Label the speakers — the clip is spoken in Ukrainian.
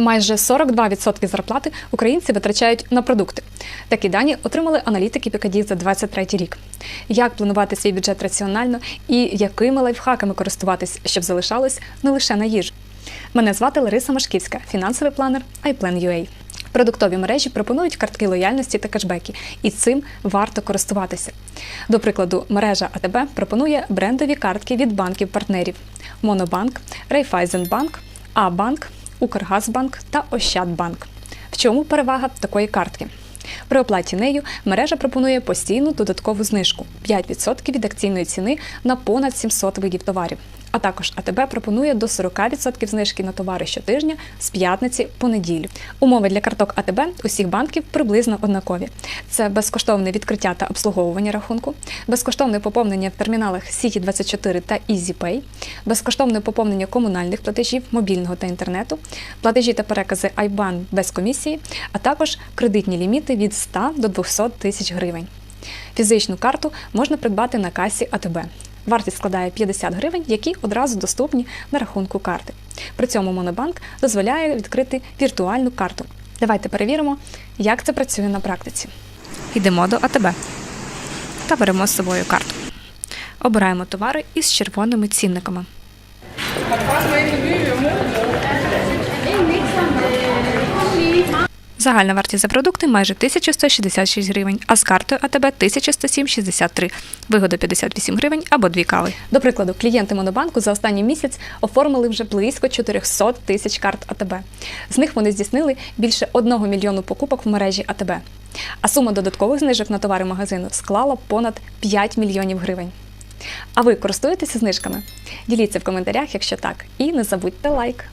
Speaker 1: Майже 42% зарплати українці витрачають на продукти. Такі дані отримали аналітики Пікаді за 23 рік. Як планувати свій бюджет раціонально і якими лайфхаками користуватись, щоб залишалось не лише на їжу? Мене звати Лариса Машківська, фінансовий планер iPlan.ua. Продуктові мережі пропонують картки лояльності та кешбеки, і цим варто користуватися. До прикладу, мережа АТБ пропонує брендові картки від банків-партнерів: Монобанк, Райфайзенбанк, А-банк, Укргазбанк та Ощадбанк. В чому перевага такої картки? При оплаті нею мережа пропонує постійну додаткову знижку 5% від акційної ціни на понад 700 видів товарів. А також АТБ пропонує до 40% знижки на товари щотижня з п'ятниці по неділю. Умови для карток АТБ усіх банків приблизно однакові. Це безкоштовне відкриття та обслуговування рахунку, безкоштовне поповнення в терміналах Сіті 24 та EasyPay, безкоштовне поповнення комунальних платежів, мобільного та інтернету, платежі та перекази IBAN без комісії, а також кредитні ліміти від 100 до 200 тисяч гривень. Фізичну карту можна придбати на касі АТБ. Вартість складає 50 гривень, які одразу доступні на рахунку карти. При цьому Монобанк дозволяє відкрити віртуальну карту. Давайте перевіримо, як це працює на практиці. Йдемо до АТБ та беремо з собою карту. Обираємо товари із червоними цінниками. Загальна вартість за продукти майже 1166 гривень, а з картою АТБ 1107,63. Вигода 58 гривень або дві кави. До прикладу, клієнти Монобанку за останній місяць оформили вже близько 400 тисяч карт АТБ. З них вони здійснили більше 1 мільйону покупок в мережі АТБ. А сума додаткових знижок на товари магазину склала понад 5 мільйонів гривень. А ви користуєтеся знижками? Діліться в коментарях, якщо так, і не забудьте лайк.